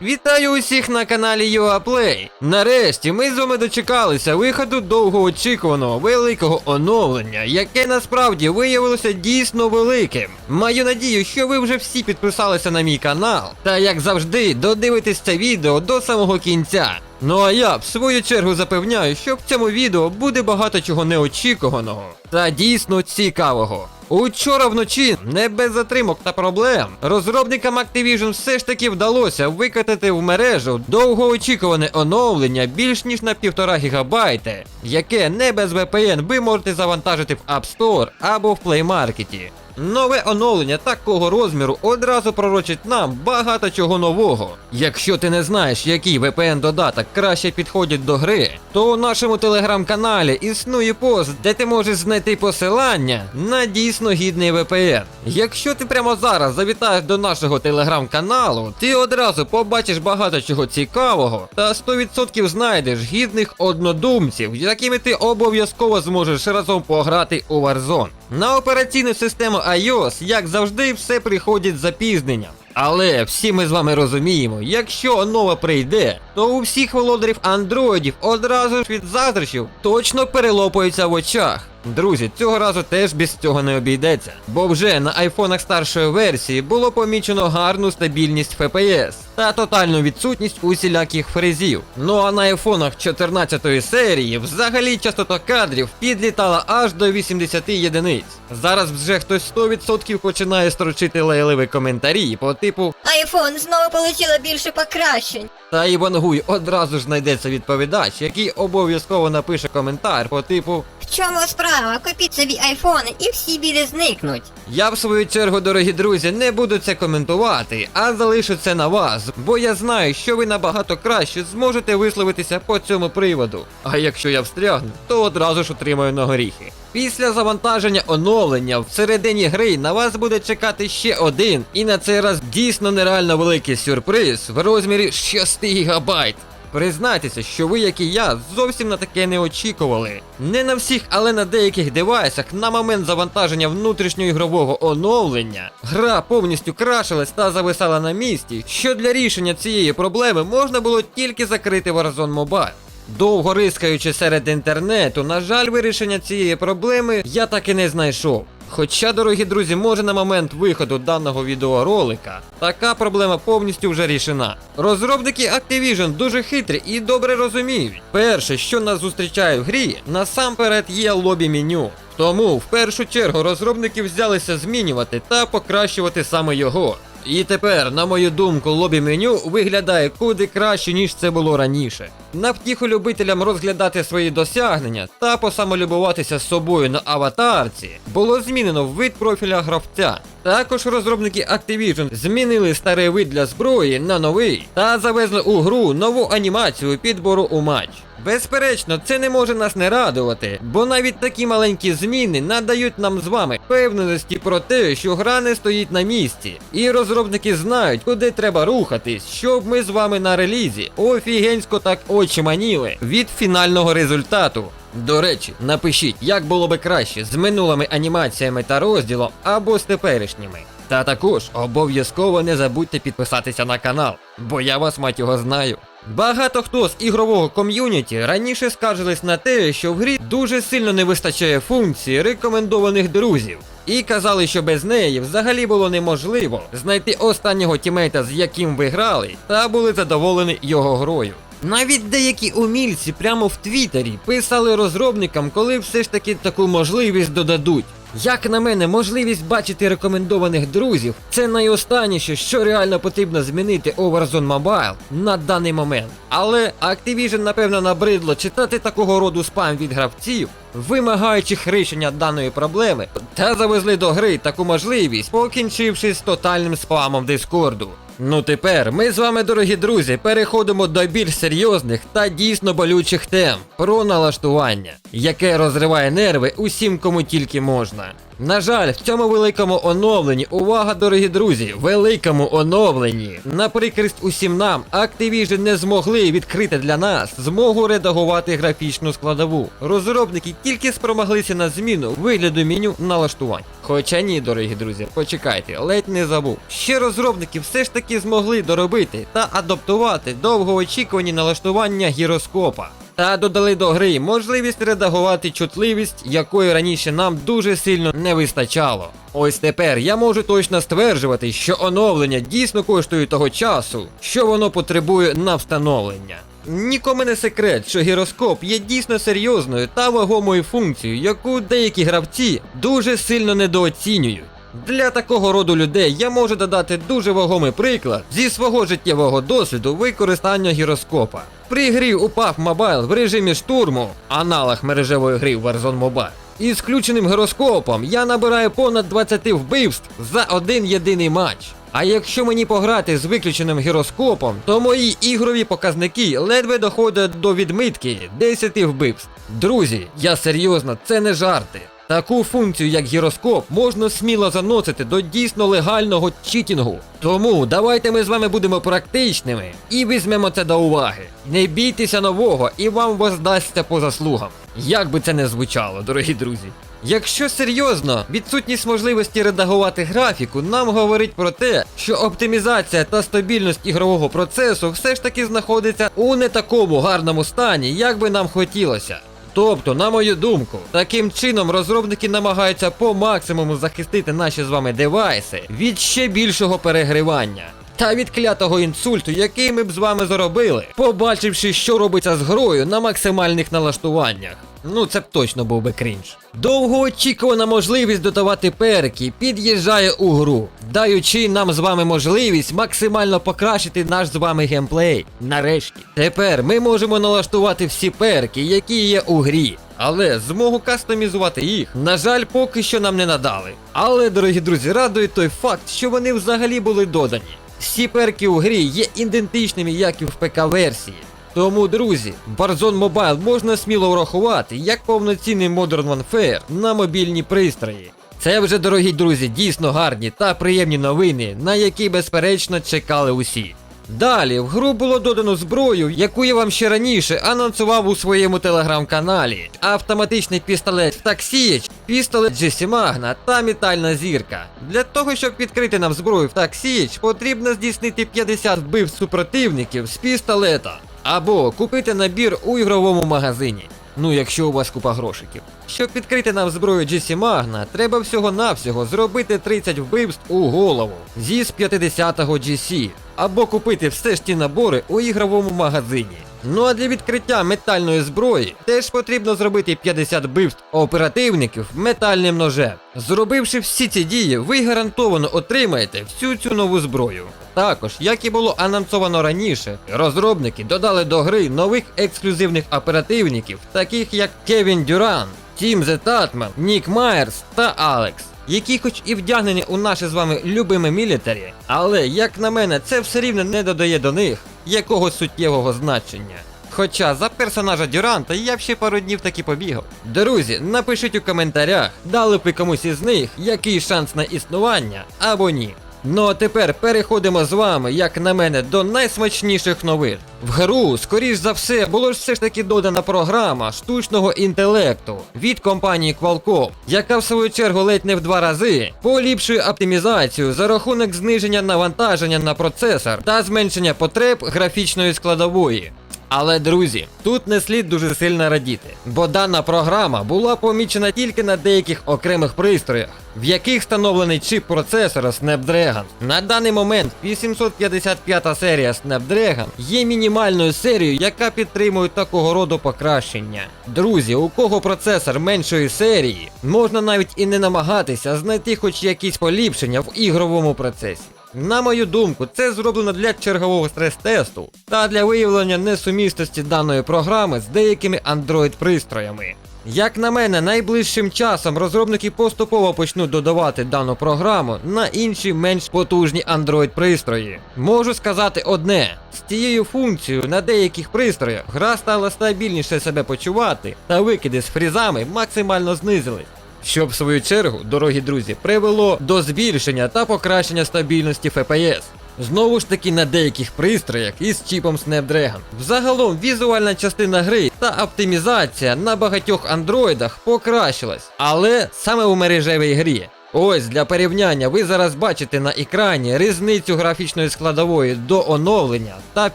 Вітаю усіх на каналі UAPlay. Нарешті ми з вами дочекалися виходу довгоочікуваного великого оновлення, яке насправді виявилося дійсно великим. Маю надію, що ви вже всі підписалися на мій канал, та як завжди, додивитесь це відео до самого кінця. Ну а я в свою чергу запевняю, що в цьому відео буде багато чого неочікуваного та дійсно цікавого. Учора вночі, не без затримок та проблем, розробникам Activision все ж таки вдалося викатати в мережу довгоочікуване оновлення більш ніж на 1,5 гігабайти, яке не без VPN ви можете завантажити в App Store або в Play Market. Нове оновлення такого розміру одразу пророчить нам багато чого нового. Якщо ти не знаєш, який VPN додаток краще підходить до гри, то у нашому телеграм-каналі існує пост, де ти можеш знайти посилання на дійсно гідний VPN. Якщо ти прямо зараз завітаєш до нашого телеграм-каналу, ти одразу побачиш багато чого цікавого та 100% знайдеш гідних однодумців, з якими ти обов'язково зможеш разом пограти у Warzone. На операційну систему iOS, як завжди, все приходить з запізненням. Але всі ми з вами розуміємо, якщо нова прийде, то у всіх володарів андроїдів одразу ж від заздрощів точно перелопаються в очах. Друзі, цього разу теж без цього не обійдеться, бо вже на айфонах старшої версії було помічено гарну стабільність FPS та тотальну відсутність усіляких фрезів. Ну а на айфонах 14 серії взагалі частота кадрів підлітала аж до 80 єдиниць. Зараз вже хтось 100% починає строчити лайливі коментарі по типу Айфон знову получила більше покращень. та і вангуй одразу ж знайдеться відповідач, який обов'язково напише коментар по типу Чому справа? Купіть собі айфони і всі біди зникнуть. Я в свою чергу, дорогі друзі, не буду це коментувати, а залишу це на вас, бо я знаю, що ви набагато краще зможете висловитися по цьому приводу. А якщо я встрягну, то одразу ж отримаю на горіхи. Після завантаження оновлення всередині гри на вас буде чекати ще один, і на цей раз дійсно нереально великий сюрприз в розмірі 6 гігабайт. Признайтеся, що ви, як і я, зовсім на таке не очікували. Не на всіх, але на деяких девайсах на момент завантаження внутрішньоігрового оновлення гра повністю крашилась та зависала на місці, що для рішення цієї проблеми можна було тільки закрити Warzone Mobile. Довго рискаючи серед інтернету, на жаль, вирішення цієї проблеми я так і не знайшов. Хоча, дорогі друзі, може на момент виходу даного відеоролика така проблема повністю вже рішена. Розробники Activision дуже хитрі і добре розуміють. Перше, що нас зустрічає в грі, насамперед є лобі меню. Тому в першу чергу розробники взялися змінювати та покращувати саме його. І тепер, на мою думку, лобі меню виглядає куди краще, ніж це було раніше. На втіху любителям розглядати свої досягнення та посамолюбуватися з собою на аватарці було змінено вид профіля гравця. Також розробники Activision змінили старий вид для зброї на новий та завезли у гру нову анімацію підбору у матч. Безперечно, це не може нас не радувати, бо навіть такі маленькі зміни надають нам з вами впевненості про те, що гра не стоїть на місці, і розробники знають, куди треба рухатись, щоб ми з вами на релізі офігенсько так очі маніли від фінального результату. До речі, напишіть, як було би краще з минулими анімаціями та розділом або з теперішніми. Та також обов'язково не забудьте підписатися на канал, бо я вас мать його знаю. Багато хто з ігрового ком'юніті раніше скаржились на те, що в грі дуже сильно не вистачає функції рекомендованих друзів. І казали, що без неї взагалі було неможливо знайти останнього тімейта, з яким ви грали, та були задоволені його грою. Навіть деякі умільці прямо в Твіттері писали розробникам, коли все ж таки таку можливість додадуть. Як на мене, можливість бачити рекомендованих друзів це найостанніше, що реально потрібно змінити у Warzone Mobile на даний момент. Але Activision, напевно, набридло читати такого роду спам від гравців, вимагаючих рішення даної проблеми, та завезли до гри таку можливість, покінчивши з тотальним спамом Дискорду. Ну тепер ми з вами, дорогі друзі, переходимо до більш серйозних та дійсно болючих тем про налаштування, яке розриває нерви усім, кому тільки можна. На жаль, в цьому великому оновленні, увага, дорогі друзі, великому оновленні. На прикрість усім нам, Activision не змогли відкрити для нас змогу редагувати графічну складову. Розробники тільки спромоглися на зміну вигляду меню налаштувань. Хоча ні, дорогі друзі, почекайте, ледь не забув. Ще розробники все ж таки змогли доробити та адаптувати довгоочікувані налаштування гіроскопа. Та додали до гри можливість редагувати чутливість, якої раніше нам дуже сильно не вистачало. Ось тепер я можу точно стверджувати, що оновлення дійсно коштує того часу, що воно потребує на встановлення. Нікому не секрет, що гіроскоп є дійсно серйозною та вагомою функцією, яку деякі гравці дуже сильно недооцінюють. Для такого роду людей я можу додати дуже вагомий приклад зі свого життєвого досвіду використання гіроскопа. При грі у PUBG Mobile в режимі штурму, аналог мережевої гри Warzone Mobile, із включеним гіроскопом я набираю понад 20 вбивств за один єдиний матч. А якщо мені пограти з виключеним гіроскопом, то мої ігрові показники ледве доходять до відмитки 10 вбивств. Друзі, я серйозно, це не жарти. Таку функцію, як гіроскоп, можна сміло заносити до дійсно легального читінгу. Тому давайте ми з вами будемо практичними і візьмемо це до уваги. Не бійтеся нового і вам воздасться по заслугам. Як би це не звучало, дорогі друзі. Якщо серйозно, відсутність можливості редагувати графіку нам говорить про те, що оптимізація та стабільність ігрового процесу все ж таки знаходиться у не такому гарному стані, як би нам хотілося. Тобто, на мою думку, таким чином розробники намагаються по максимуму захистити наші з вами девайси від ще більшого перегрівання. Та від клятого інсульту, який ми б з вами заробили, побачивши, що робиться з грою на максимальних налаштуваннях. Ну це б точно був би крінж. Довгоочікувана можливість додавати перки під'їжджає у гру, даючи нам з вами можливість максимально покращити наш з вами геймплей. Нарешті. Тепер ми можемо налаштувати всі перки, які є у грі. Але змогу кастомізувати їх, на жаль, поки що нам не надали. Але, дорогі друзі, радує той факт, що вони взагалі були додані. Всі перки у грі є ідентичними, як і в ПК-версії. Тому, друзі, Warzone Mobile можна сміло врахувати як повноцінний Modern Warfare на мобільні пристрої. Це вже, дорогі друзі, дійсно гарні та приємні новини, на які безперечно чекали усі. Далі в гру було додано зброю, яку я вам ще раніше анонсував у своєму телеграм-каналі. Автоматичний пістолет Таксіч, пістолет GC Magna та метальна зірка. Для того, щоб відкрити нам зброю в Таксіч, потрібно здійснити 50 вбивств супротивників з пістолета. Або купити набір у ігровому магазині. Ну, якщо у вас купа грошиків. Щоб відкрити нам зброю GC Magna, треба всього-навсього зробити 30 вбивств у голову зі з 50-го GC, або купити все ж ті набори у ігровому магазині. Ну а для відкриття метальної зброї теж потрібно зробити 50 вбивств оперативників метальним ножем. Зробивши всі ці дії, ви гарантовано отримаєте всю цю нову зброю. Також, як і було анонсовано раніше, розробники додали до гри нових ексклюзивних оперативників, таких як Кевін Дюран, Тім Зе Татман, Нік Майерс та Алекс. Які хоч і вдягнені у наші з вами любими мілітарі, але, як на мене, це все рівно не додає до них якогось суттєвого значення. Хоча за персонажа Дюранта я б ще пару днів таки побігав. Друзі, напишіть у коментарях, дали б ви комусь із них який шанс на існування або ні. Ну а тепер переходимо з вами, як на мене, до найсмачніших новин. В гру, скоріш за все, було ж все ж таки додана програма штучного інтелекту від компанії Qualcomm, яка в свою чергу ледь не в два рази поліпшує оптимізацію за рахунок зниження навантаження на процесор та зменшення потреб графічної складової. Але друзі, тут не слід дуже сильно радіти, бо дана програма була помічена тільки на деяких окремих пристроях, в яких встановлений чип процесора Snapdragon. На даний момент 855 серія Snapdragon є мінімальною серією, яка підтримує такого роду покращення. Друзі, у кого процесор меншої серії, можна навіть і не намагатися знайти хоч якісь поліпшення в ігровому процесі. На мою думку, це зроблено для чергового стрес-тесту та для виявлення несумісності даної програми з деякими Android-пристроями. Як на мене, найближчим часом розробники поступово почнуть додавати дану програму на інші менш потужні Android-пристрої. Можу сказати одне: з цією функцією на деяких пристроях гра стала стабільніше себе почувати, та викиди з фрізами максимально знизились. Що в свою чергу, дорогі друзі, привело до збільшення та покращення стабільності FPS. Знову ж таки на деяких пристроях із чіпом Snapdragon. Взагалом візуальна частина гри та оптимізація на багатьох андроїдах покращилась, але саме у мережевій грі. Ось для порівняння ви зараз бачите на екрані різницю графічної складової до оновлення та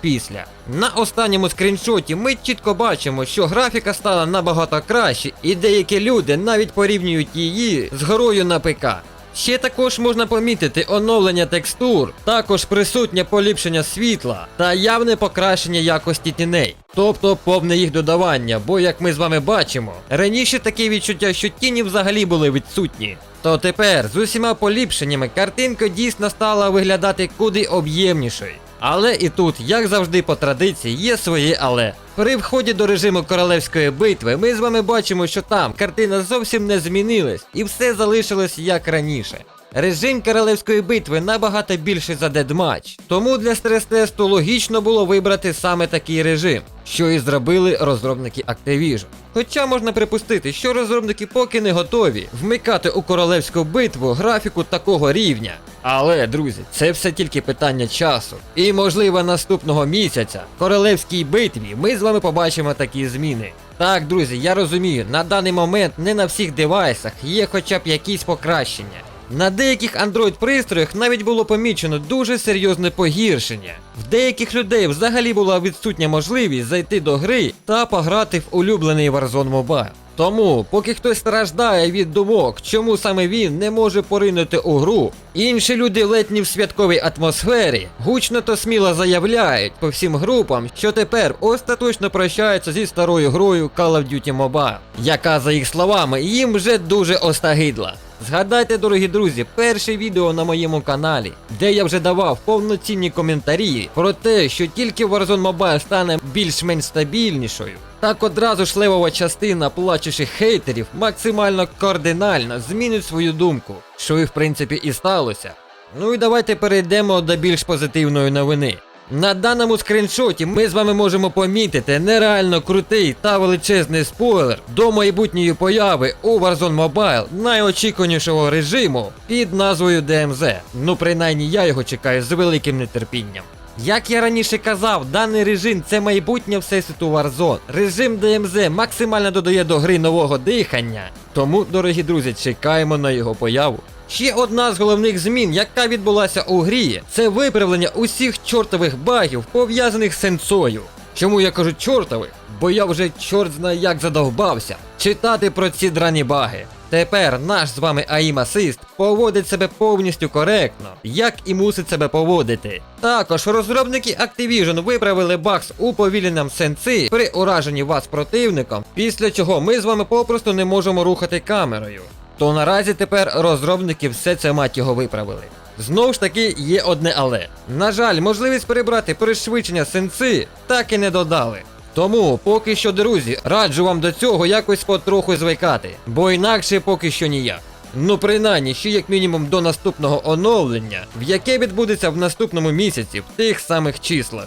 після. На останньому скріншоті ми чітко бачимо, що графіка стала набагато краще, і деякі люди навіть порівнюють її з грою на ПК. Ще також можна помітити оновлення текстур, також присутнє поліпшення світла та явне покращення якості тіней, тобто повне їх додавання, бо як ми з вами бачимо, раніше таке відчуття, що тіні взагалі були відсутні. То тепер з усіма поліпшеннями картинка дійсно стала виглядати куди об'ємнішою. Але і тут, як завжди по традиції, є своє але. При вході до режиму королевської битви ми з вами бачимо, що там картина зовсім не змінилась і все залишилось як раніше. Режим королевської битви набагато більший за дедматч, тому для стрес-тесту логічно було вибрати саме такий режим, що і зробили розробники Activision. Хоча можна припустити, що розробники поки не готові вмикати у королевську битву графіку такого рівня. Але, друзі, це все тільки питання часу. І можливо наступного місяця в королевській битві ми з вами побачимо такі зміни. Так, друзі, я розумію, на даний момент не на всіх девайсах є хоча б якісь покращення. На деяких Android пристроях навіть було помічено дуже серйозне погіршення. В деяких людей взагалі була відсутня можливість зайти до гри та пограти в улюблений Warzone Mobile. Тому, поки хтось страждає від думок, чому саме він не може поринути у гру, інші люди ледь не в святковій атмосфері гучно та сміло заявляють по всім групам, що тепер остаточно прощаються зі старою грою Call of Duty Mobile, яка, за їх словами, їм вже дуже остагидла. Згадайте, дорогі друзі, перше відео на моєму каналі, де я вже давав повноцінні коментарі про те, що тільки Warzone Mobile стане більш-менш стабільнішою. Так одразу ж левова частина плачучих хейтерів максимально кардинально змінить свою думку, що і в принципі і сталося. Ну і давайте перейдемо до більш позитивної новини. На даному скріншоті ми з вами можемо помітити нереально крутий та величезний спойлер до майбутньої появи у Warzone Mobile найочікуванішого режиму під назвою DMZ. Ну принаймні я його чекаю з великим нетерпінням. Як я раніше казав, даний режим це майбутнє всесвіту Warzone. Режим DMZ максимально додає до гри нового дихання. Тому, дорогі друзі, чекаємо на його появу. Ще одна з головних змін, яка відбулася у грі, це виправлення усіх чортових багів, пов'язаних з сенсою. Чому я кажу чортових? Бо я вже чорт знає як задовбався читати про ці драні баги. Тепер наш з вами Assist поводить себе повністю коректно, як і мусить себе поводити. Також розробники Activision виправили баг з уповільненням сенси при ураженні вас противником, після чого ми з вами попросту не можемо рухати камерою. То наразі тепер розробники все це мать його виправили. Знову ж таки, є одне але. На жаль, можливість перебрати пришвидшення сенси так і не додали. Тому поки що, друзі, раджу вам до цього якось потроху звикати, бо інакше поки що ніяк. Ну, принаймні, ще як мінімум до наступного оновлення, в яке відбудеться в наступному місяці в тих самих числах.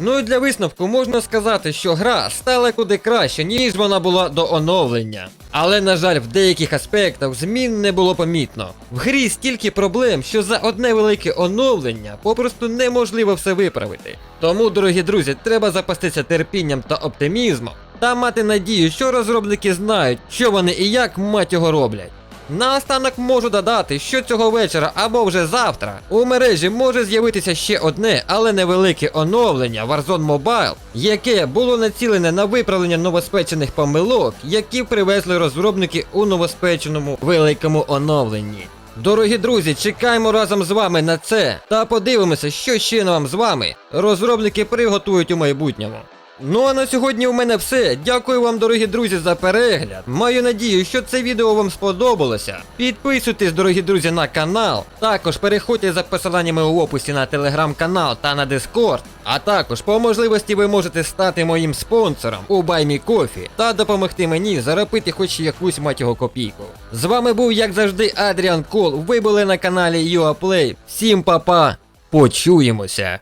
Ну і для висновку можна сказати, що гра стала куди краще, ніж вона була до оновлення. Але, на жаль, в деяких аспектах змін не було помітно. В грі стільки проблем, що за одне велике оновлення попросту неможливо все виправити. Тому, дорогі друзі, треба запастися терпінням та оптимізмом та мати надію, що розробники знають, що вони і як мать його роблять. Наостанок можу додати, що цього вечора або вже завтра у мережі може з'явитися ще одне, але невелике оновлення Warzone Mobile, яке було націлене на виправлення новоспечених помилок, які привезли розробники у новоспеченому великому оновленні. Дорогі друзі, чекаємо разом з вами на це та подивимося, що ще нам з вами розробники приготують у майбутньому. Ну а на сьогодні у мене все. Дякую вам, дорогі друзі, за перегляд. Маю надію, що це відео вам сподобалося. Підписуйтесь, дорогі друзі, на канал. Також переходьте за посиланнями у описі на телеграм-канал та на Дискорд. А також по можливості ви можете стати моїм спонсором у BuyMeCoffee та допомогти мені заробити хоч якусь мать його копійку. З вами був, як завжди, Адріан Кол. Ви були на каналі UAPlay. Всім па-па, почуємося!